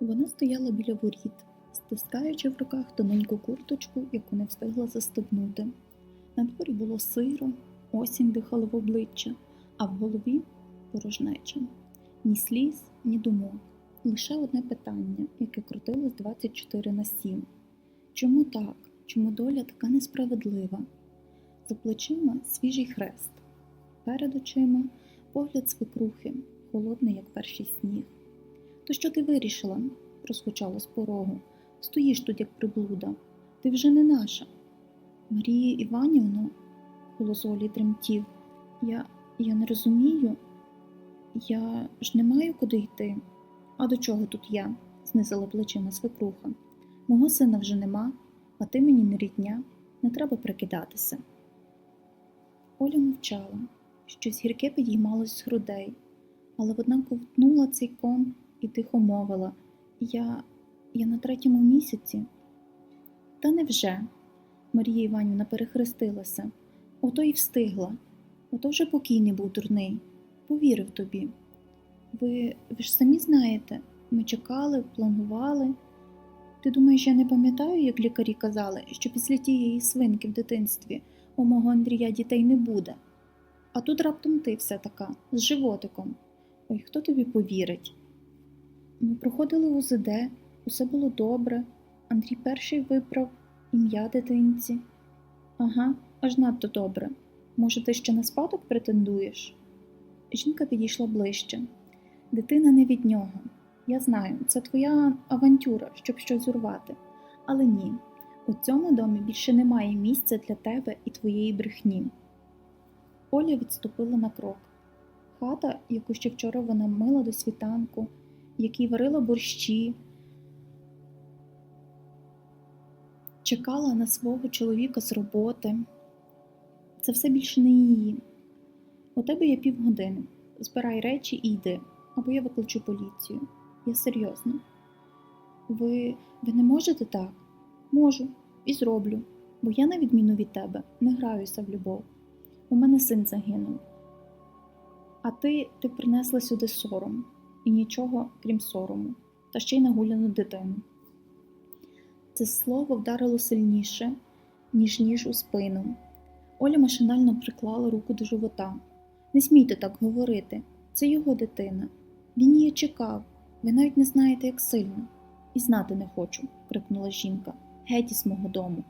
Вона стояла біля воріт, стискаючи в руках тоненьку курточку, яку не встигла застебнути. На дворі було сиро, осінь дихала в обличчя, а в голові порожнеча. Ні сліз, ні думок. Лише одне питання, яке крутилось 24 на 7. Чому так? Чому доля така несправедлива? За плечима свіжий хрест, перед очима погляд свекрухи, холодний, як перший сніг. То що ти вирішила? прозвучало з порогу. Стоїш тут, як приблуда. Ти вже не наша. Марія Іванівна, голос Олі тремтів. Я, я не розумію. Я ж не маю куди йти. А до чого тут я? знизила плечима свекруха. Мого сина вже нема, а ти мені не рідня, не треба прикидатися. Оля мовчала, щось гірке підіймалось з грудей, але вона ковтнула цей ком і тихо мовила Я, я на третьому місяці. Та невже? Марія Іванівна перехрестилася. Ото й встигла. Ото вже покійний був дурний. Повірив тобі. Ви, ви ж самі знаєте, ми чекали, планували. Ти думаєш, я не пам'ятаю, як лікарі казали, що після тієї свинки в дитинстві у мого Андрія дітей не буде. А тут раптом ти вся така, з животиком. Ой, хто тобі повірить? Ми проходили УЗД, усе було добре. Андрій перший вибрав ім'я дитинці. Ага, аж надто добре. Може, ти ще на спадок претендуєш? Жінка підійшла ближче. Дитина не від нього. Я знаю, це твоя авантюра, щоб щось урвати. Але ні, у цьому домі більше немає місця для тебе і твоєї брехні. Оля відступила на крок. Хата, яку ще вчора вона мила до світанку, якій варила борщі, чекала на свого чоловіка з роботи. Це все більше не її. У тебе є півгодини. Збирай речі і йди, або я викличу поліцію. Я серйозно. Ви, ви не можете так? Можу і зроблю, бо я, на відміну від тебе, не граюся в любов. У мене син загинув. А ти, ти принесла сюди сором і нічого, крім сорому, та ще й нагуляну дитину. Це слово вдарило сильніше, ніж ніж у спину. Оля машинально приклала руку до живота. Не смійте так говорити, це його дитина. Він її чекав, ви навіть не знаєте, як сильно. І знати не хочу, крикнула жінка. Геть із мого дому.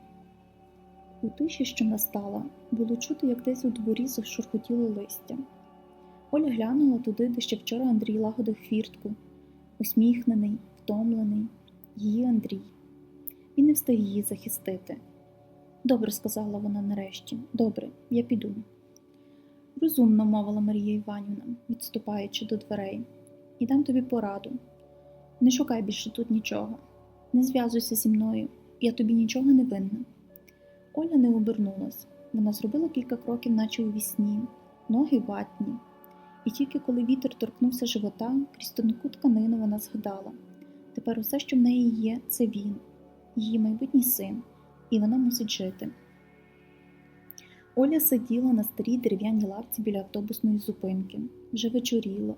У тиші, що настала, було чути, як десь у дворі зашурхотіло листя. Оля глянула туди, де ще вчора Андрій лагодив фіртку, усміхнений, втомлений, її Андрій. Він не встиг її захистити. Добре, сказала вона нарешті, добре, я піду. Розумно мовила Марія Іванівна, відступаючи до дверей, і дам тобі пораду. Не шукай більше тут нічого, не зв'язуйся зі мною, я тобі нічого не винна. Оля не обернулась. Вона зробила кілька кроків, наче у вісні, ноги ватні. І тільки коли вітер торкнувся живота, крізь тонку тканину вона згадала. Тепер усе, що в неї є, це він, її майбутній син, і вона мусить жити. Оля сиділа на старій дерев'яній лавці біля автобусної зупинки, вже вечоріло,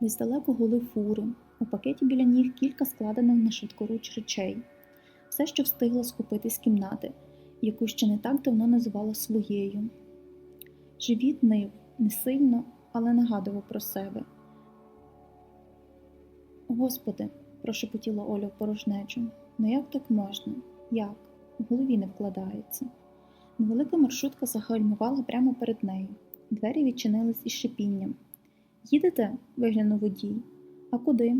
десь далеко гули фури, у пакеті біля ніг кілька складених на швидкоруч речей, все, що встигла схопити з кімнати, яку ще не так давно називала своєю. Живіт нив не сильно, але нагадував про себе. Господи, прошепотіла Оля в порожнечу, ну як так можна? Як? В голові не вкладається. Невелика маршрутка загальмувала прямо перед нею. Двері відчинились із шипінням. Їдете? виглянув водій. А куди?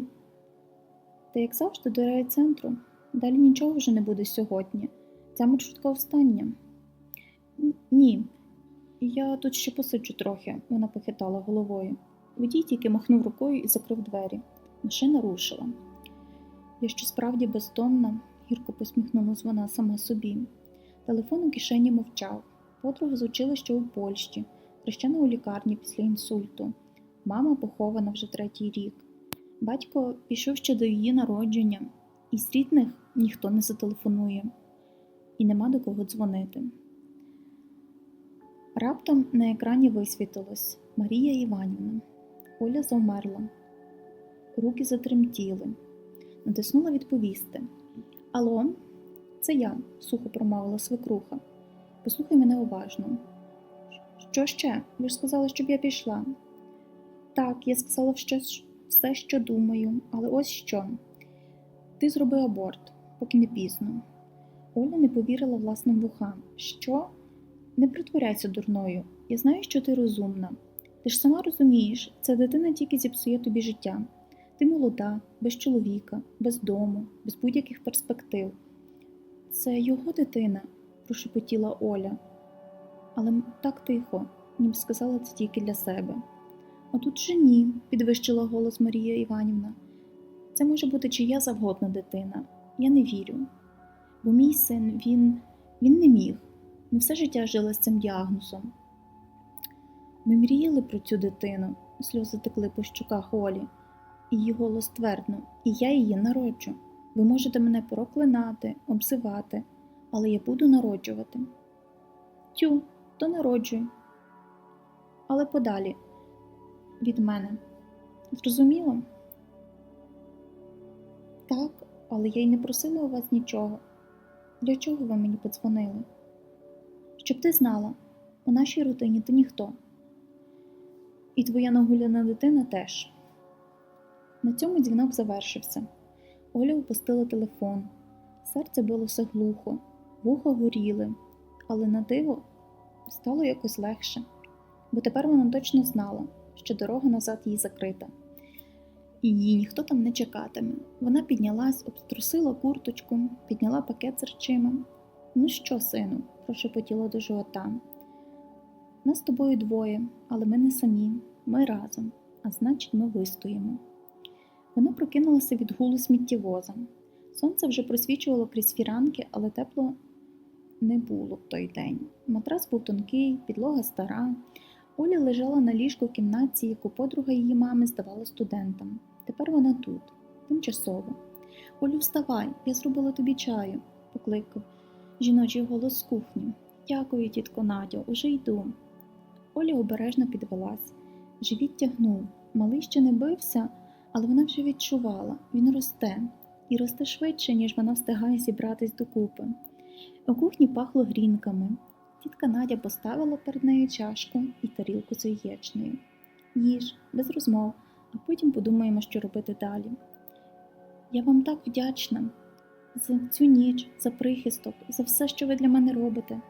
Та як завжди, до райцентру. Далі нічого вже не буде сьогодні. Ця маршрутка остання. Ні, я тут ще посиджу трохи, вона похитала головою. Водій тільки махнув рукою і закрив двері. Машина рушила. Я що справді бездомна, гірко посміхнулась вона сама собі. Телефон у кишені мовчав. Подруга з училища у Польщі, хрещена у лікарні після інсульту. Мама похована вже третій рік. Батько пішов ще до її народження, і з рідних ніхто не зателефонує, і нема до кого дзвонити. Раптом на екрані висвітилось Марія Іванівна. Оля завмерла, руки затремтіли. натиснула відповісти. Алло, це я, сухо промовила свекруха. Послухай мене уважно. Що ще? Ви ж сказали, щоб я пішла. Так, я сказала все, що думаю, але ось що. Ти зроби аборт, поки не пізно. Оля не повірила власним вухам. Що? Не притворяйся дурною. Я знаю, що ти розумна. Ти ж сама розумієш, ця дитина тільки зіпсує тобі життя. Ти молода, без чоловіка, без дому, без будь-яких перспектив. Це його дитина, прошепотіла Оля. Але так тихо, ніби сказала це тільки для себе. А тут же ні, підвищила голос Марія Іванівна. Це може бути чия завгодна дитина. Я не вірю. Бо мій син, він, він не міг. Ми все життя жили з цим діагнозом. Ми мріяли про цю дитину, сльози текли по щуках Олі, її голос твердно, і я її народжу. Ви можете мене проклинати, обзивати, але я буду народжувати. Тю, то народжуй. Але подалі від мене. Зрозуміло? Так, але я й не просила у вас нічого. Для чого ви мені подзвонили? Щоб ти знала, у нашій родині ти ніхто. І твоя нагуляна дитина теж. На цьому дзвінок завершився. Оля опустила телефон. Серце билося глухо, вуха горіли, але на диво стало якось легше, бо тепер вона точно знала, що дорога назад їй закрита. І її ніхто там не чекатиме. Вона піднялась, обструсила курточку, підняла пакет з речима. Ну що, сину, прошепотіла до живота. Нас з тобою двоє, але ми не самі, ми разом, а значить, ми вистоїмо. Вона прокинулася від гулу сміттєвоза. Сонце вже просвічувало крізь фіранки, але тепло не було в той день. Матрас був тонкий, підлога стара. Оля лежала на ліжку в кімнаті, яку подруга її мами здавала студентам. Тепер вона тут, тимчасово. Олю, вставай, я зробила тобі чаю, покликав жіночий голос з кухні. Дякую, тітко Надя, уже йду. Оля обережно підвелась. Живіт тягнув. Малий ще не бився, але вона вже відчувала він росте і росте швидше, ніж вона встигає зібратись докупи. У кухні пахло грінками. Тітка Надя поставила перед нею чашку і тарілку з яєчнею. Їж, без розмов, а потім подумаємо, що робити далі. Я вам так вдячна за цю ніч, за прихисток, за все, що ви для мене робите.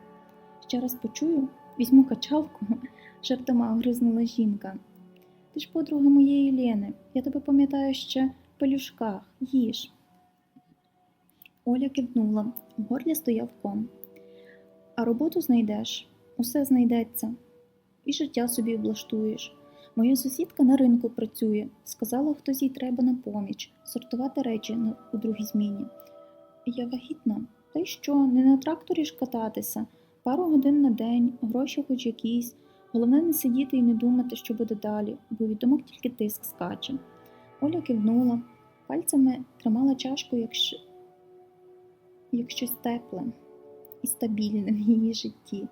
Ще раз почую, візьму качалку, жартома гризнула жінка. Ти ж подруга моєї Лєни, я тебе пам'ятаю ще в пелюшках, їж. Оля кивнула, в горлі стояв ком. А роботу знайдеш, усе знайдеться, і життя собі облаштуєш. Моя сусідка на ринку працює, сказала, хтось їй треба на поміч, сортувати речі у другій зміні. Я вагітна, та й що, не на тракторі ж кататися, пару годин на день, гроші хоч якісь. Головне не сидіти і не думати, що буде далі, бо від думок тільки тиск скаче. Оля кивнула, пальцями тримала чашку, як, ш... як щось тепле і стабільне в її житті.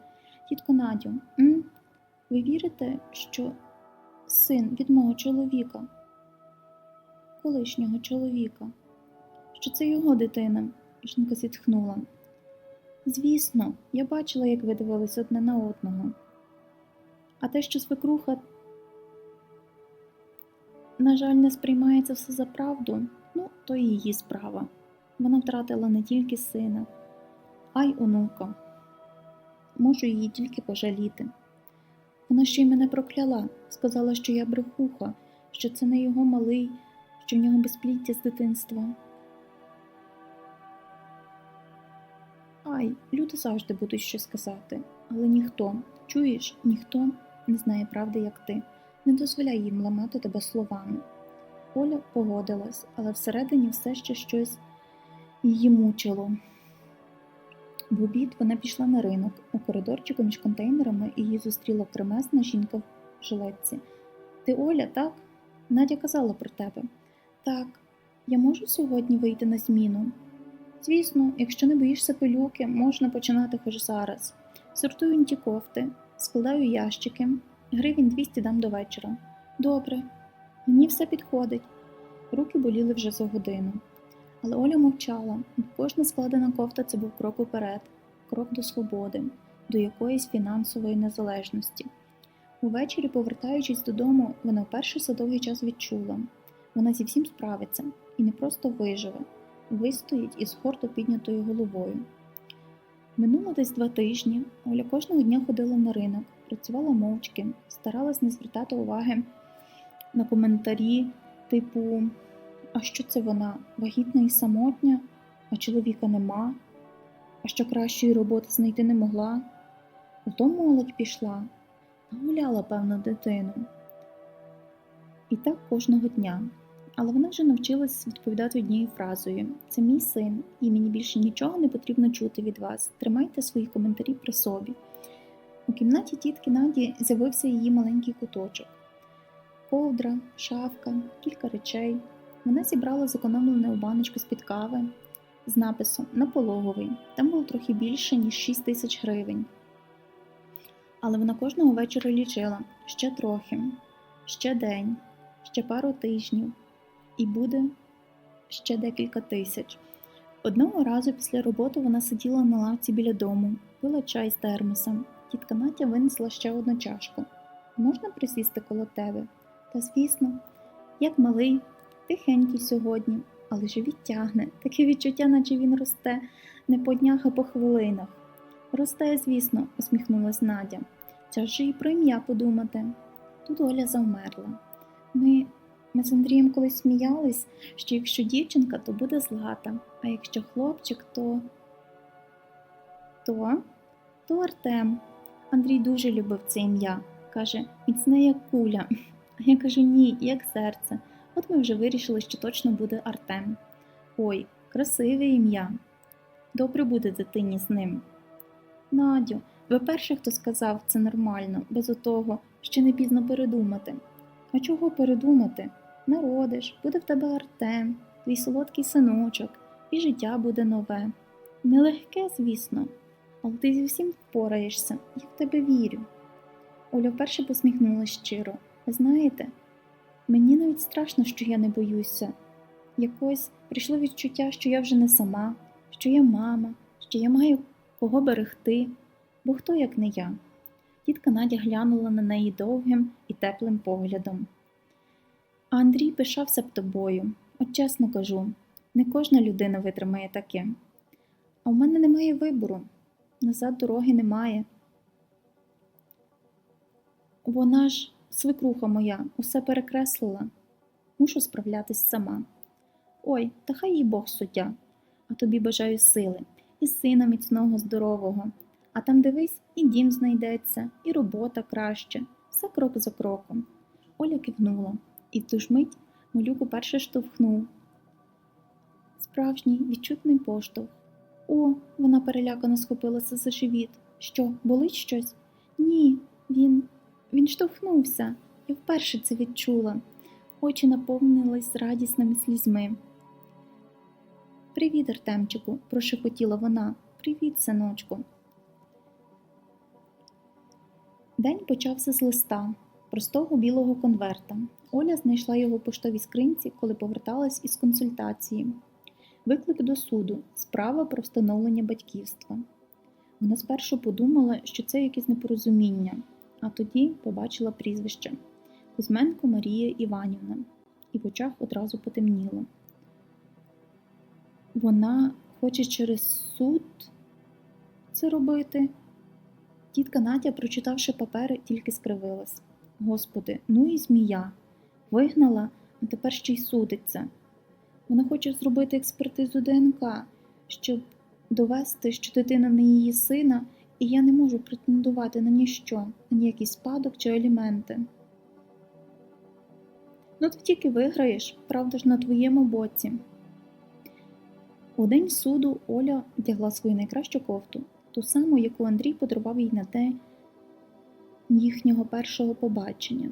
Тітко Надю, м? ви вірите, що син від мого чоловіка, колишнього чоловіка, що це його дитина? Жінка зітхнула. Звісно, я бачила, як ви дивились одне на одного. А те, що свекруха, на жаль, не сприймається все за правду, ну, то і її справа. Вона втратила не тільки сина, а й онука. Можу її тільки пожаліти. Вона ще й мене прокляла, сказала, що я брехуха, що це не його малий, що в нього безпліття з дитинства. Ай, люди завжди будуть щось казати, але ніхто, чуєш, ніхто не знає правди, як ти. Не дозволяй їм ламати тебе словами. Оля погодилась, але всередині все ще щось її мучило. В обід вона пішла на ринок, у коридорчику між контейнерами її зустріла кремезна жінка в жилетці. Ти Оля, так? Надя казала про тебе. Так, я можу сьогодні вийти на зміну. Звісно, якщо не боїшся пилюки, можна починати хоч зараз. Сортую ті кофти, складаю ящики, гривень 200 дам до вечора. Добре, мені все підходить. Руки боліли вже за годину. Але Оля мовчала, бо кожна складена кофта це був крок уперед, крок до свободи, до якоїсь фінансової незалежності. Увечері, повертаючись додому, вона вперше за довгий час відчула вона зі всім справиться і не просто виживе, вистоїть із гордо піднятою головою. Минуло десь два тижні. Оля кожного дня ходила на ринок, працювала мовчки, старалась не звертати уваги на коментарі, типу, а що це вона? Вагітна і самотня, а чоловіка нема, а що кращої роботи знайти не могла. Ото молодь пішла, нагуляла, певно, дитину. І так кожного дня. Але вона вже навчилась відповідати однією фразою: це мій син, і мені більше нічого не потрібно чути від вас. Тримайте свої коментарі при собі. У кімнаті тітки Наді з'явився її маленький куточок. Ковдра, шафка, кілька речей. Вона зібрала зекономлене у баночку з-під кави з написом на пологовий. Там було трохи більше, ніж 6 тисяч гривень. Але вона кожного вечора лічила ще трохи, ще день, ще пару тижнів, і буде ще декілька тисяч. Одного разу після роботи вона сиділа на лавці біля дому, пила чай з термосом. Тітка Натя винесла ще одну чашку. Можна присісти коло тебе? Та звісно, як малий, тихенький сьогодні, але живіт тягне, таке відчуття, наче він росте не по днях, а по хвилинах. Росте, звісно, усміхнулась Надя. Час же і про ім'я подумати. Тут Оля завмерла. Ми, ми з Андрієм колись сміялись, що якщо дівчинка, то буде злата, а якщо хлопчик, то. То? То Артем. Андрій дуже любив це ім'я. Каже, міцне як куля. А я кажу ні, як серце. От ми вже вирішили, що точно буде Артем. Ой, красиве ім'я. Добре буде дитині з ним. Надю, ви перший, хто сказав це нормально, без отого, ще не пізно передумати. А чого передумати? Народиш, буде в тебе Артем, твій солодкий синочок, і життя буде нове. Нелегке, звісно, але ти зі всім впораєшся, я в тебе вірю. Оля вперше посміхнулася щиро. Ви знаєте, мені навіть страшно, що я не боюся. Якось прийшло відчуття, що я вже не сама, що я мама, що я маю кого берегти, бо хто як не я. Тітка Надя глянула на неї довгим і теплим поглядом. А Андрій пишався б тобою, от чесно кажу, не кожна людина витримає таке. А в мене немає вибору, назад дороги немає. Вона ж, свекруха моя, усе перекреслила, мушу справлятись сама. Ой, та хай їй Бог суддя, а тобі бажаю сили, і сина міцного, здорового. А там дивись, і дім знайдеться, і робота краще, все крок за кроком. Оля кивнула, і в ту ж мить малюк уперше штовхнув. Справжній відчутний поштовх. О, вона перелякано схопилася за живіт. Що, болить щось? Ні, він. Він штовхнувся. Я вперше це відчула. Очі наповнились радісними слізьми. Привіт, Артемчику, прошепотіла вона. Привіт, синочку. День почався з листа, простого білого конверта. Оля знайшла його в поштовій скринці, коли поверталась із консультації. Виклик до суду, справа про встановлення батьківства. Вона спершу подумала, що це якесь непорозуміння, а тоді побачила прізвище Кузьменко Марія Іванівна, і в очах одразу потемніло. Вона хоче через суд це робити. Тітка Надя, прочитавши папери, тільки скривилась. Господи, ну і змія. Вигнала, а тепер ще й судиться. Вона хоче зробити експертизу ДНК, щоб довести, що дитина не її сина, і я не можу претендувати на ніщо, на ніякий спадок чи аліменти. Ну, ти тільки виграєш, правда ж на твоєму боці. У день суду Оля вдягла свою найкращу кофту, ту саму, яку Андрій подарував їй на день їхнього першого побачення.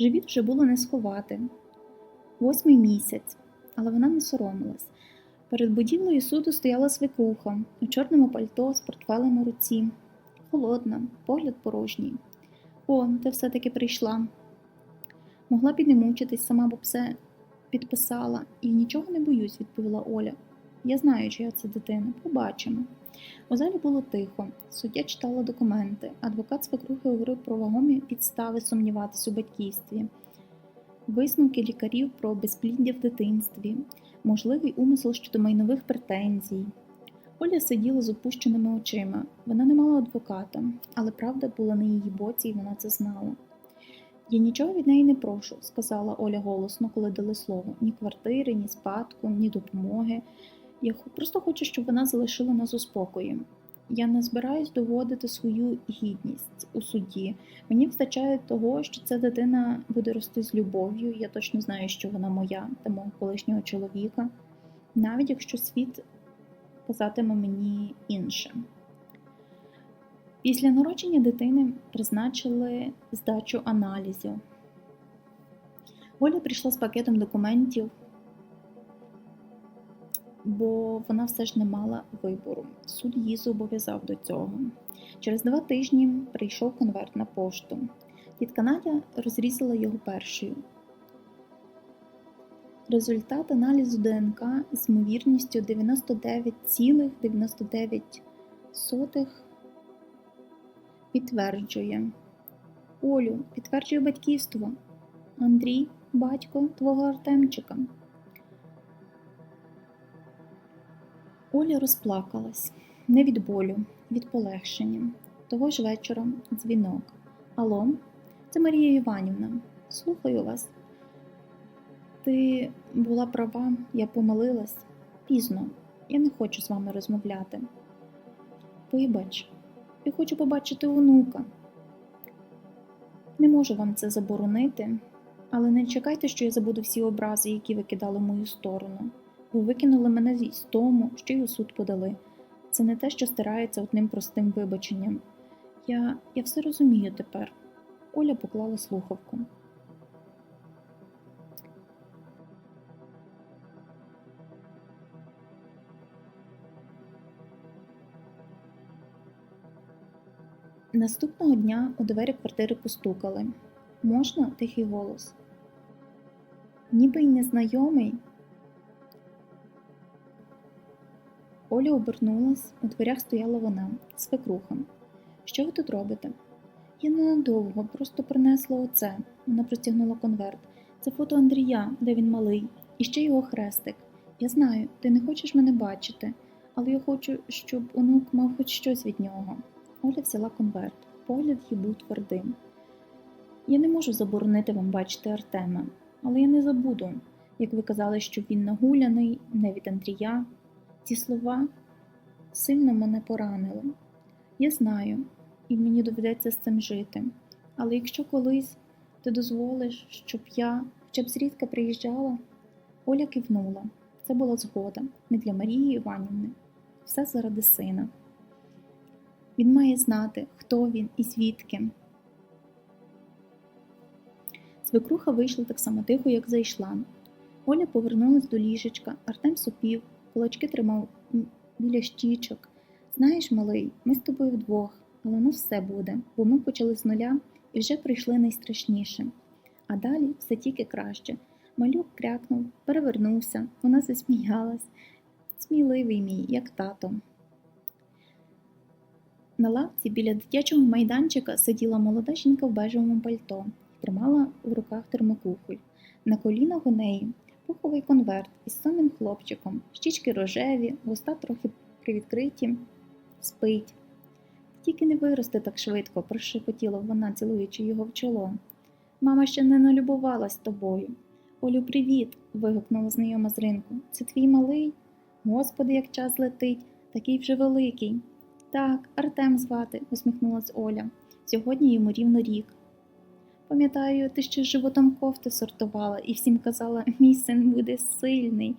Живіт вже було не сховати. Восьмий місяць, але вона не соромилась. Перед будівлею суду стояла свекруха у чорному пальто з портфелем у руці. Холодна, погляд порожній. О, ти все-таки прийшла. Могла б і не мучитись, сама б все підписала і нічого не боюсь, відповіла Оля. Я знаю, чия це дитина. Побачимо. У залі було тихо. Суддя читала документи. Адвокат свекрухи говорив про вагомі підстави сумніватись у батьківстві, висновки лікарів про безпліддя в дитинстві, можливий умисел щодо майнових претензій. Оля сиділа з опущеними очима. Вона не мала адвоката, але правда була на її боці, і вона це знала. Я нічого від неї не прошу, сказала Оля голосно, коли дали слово. Ні квартири, ні спадку, ні допомоги. Я просто хочу, щоб вона залишила нас у спокої. Я не збираюсь доводити свою гідність у суді. Мені вистачає того, що ця дитина буде рости з любов'ю. Я точно знаю, що вона моя та мого колишнього чоловіка, навіть якщо світ казатиме мені інше. Після народження дитини призначили здачу аналізів. Оля прийшла з пакетом документів, бо вона все ж не мала вибору. Суд її зобов'язав до цього. Через два тижні прийшов конверт на пошту. Тітка Надя розрізала його першою. Результат аналізу ДНК з ймовірністю 99,99 підтверджує. Олю, підтверджує батьківство. Андрій, батько твого Артемчика. Оля розплакалась не від болю, від полегшення. Того ж вечора дзвінок. Алло, це Марія Іванівна. Слухаю вас. Ти була права, я помилилась. Пізно. Я не хочу з вами розмовляти. Вибач, я хочу побачити онука. Не можу вам це заборонити, але не чекайте, що я забуду всі образи, які ви кидали в мою сторону. Ви викинули мене з тому, що й у суд подали. Це не те, що стирається одним простим вибаченням. Я, я все розумію тепер. Оля поклала слухавку. Наступного дня у двері квартири постукали. Можна тихий голос? Ніби й незнайомий. Оля обернулась, у дверях стояла вона, свекруха. Що ви тут робите? Я ненадовго, просто принесла оце. Вона протягнула конверт. Це фото Андрія, де він малий, і ще його хрестик. Я знаю, ти не хочеш мене бачити, але я хочу, щоб онук мав хоч щось від нього. Оля взяла конверт. Погляд її був твердим. Я не можу заборонити вам бачити Артема, але я не забуду, як ви казали, що він нагуляний, не від Андрія. Ці слова сильно мене поранили. Я знаю, і мені доведеться з цим жити. Але якщо колись ти дозволиш, щоб я хоча б зрідка приїжджала, Оля кивнула. Це була згода не для Марії Іванівни. Все заради сина. Він має знати, хто він і звідки. Свекруха вийшла так само тихо, як зайшла. Оля повернулась до ліжечка, Артем сопів, кулачки тримав біля щічок. Знаєш, малий, ми з тобою вдвох, але у нас все буде, бо ми почали з нуля і вже прийшли найстрашніше. А далі все тільки краще. Малюк крякнув, перевернувся, вона засміялась. Сміливий мій, як тато. На лавці біля дитячого майданчика сиділа молода жінка в бежевому пальто і тримала в руках термокухоль. На колінах у неї пуховий конверт із сонним хлопчиком, щічки рожеві, вуста трохи привідкриті, спить. Тільки не виросте так швидко, прошепотіла вона, цілуючи його в чоло. Мама ще не налюбувалась тобою. Олю, привіт. вигукнула знайома з ринку. Це твій малий? Господи, як час летить, такий вже великий. Так, Артем звати, усміхнулась Оля. Сьогодні йому рівно рік. Пам'ятаю, ти ще з животом кофти сортувала і всім казала, мій син буде сильний.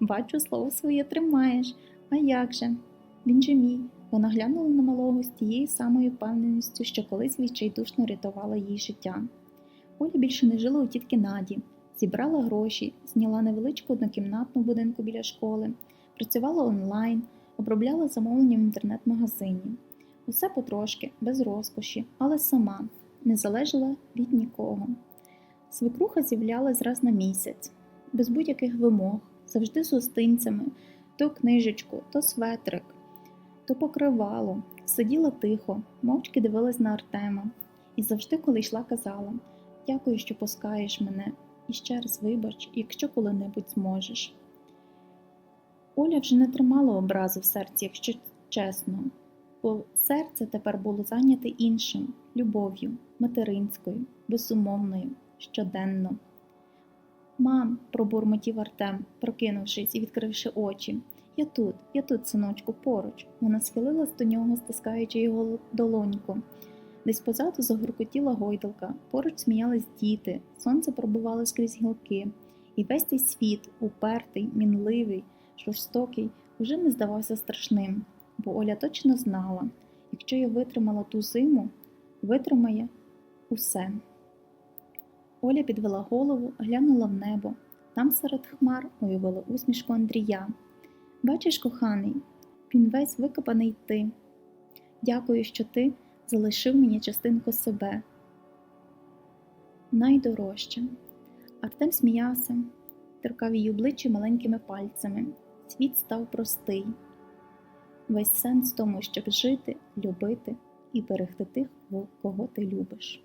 Бачу, слово своє тримаєш. А як же? Він же мій. Вона глянула на малого з тією самою впевненістю, що колись відчайдушно рятувала їй життя. Оля більше не жила у тітки Наді, зібрала гроші, зняла невеличку однокімнатну будинку біля школи, працювала онлайн, обробляла замовлення в інтернет-магазині. Усе потрошки, без розкоші, але сама, не залежала від нікого. Свекруха з'являлась раз на місяць. без будь-яких вимог, завжди з гостинцями, то книжечку, то светрик, то покривало, сиділа тихо, мовчки дивилась на Артема, і завжди, коли йшла, казала Дякую, що пускаєш мене, і ще раз вибач, якщо коли-небудь зможеш. Оля вже не тримала образи в серці, якщо чесно, бо серце тепер було зайняте іншим любов'ю, материнською, безумовною, щоденно. Мам, пробурмотів Артем, прокинувшись і відкривши очі. Я тут, я тут, синочку, поруч. Вона схилилась до нього, стискаючи його долоньку. Десь позаду загуркотіла гойдалка, поруч сміялись діти, сонце пробивало скрізь гілки, і весь цей світ, упертий, мінливий, жорстокий, уже не здавався страшним, бо Оля точно знала, якщо я витримала ту зиму, витримає усе. Оля підвела голову, глянула в небо. Там серед хмар уявила усмішку Андрія. Бачиш, коханий, він весь викопаний ти. Дякую, що ти залишив мені частинку себе. Найдорожче. Артем сміявся, торкав її обличчя маленькими пальцями. Світ став простий. Весь сенс тому, щоб жити, любити і берегти тих, кого ти любиш.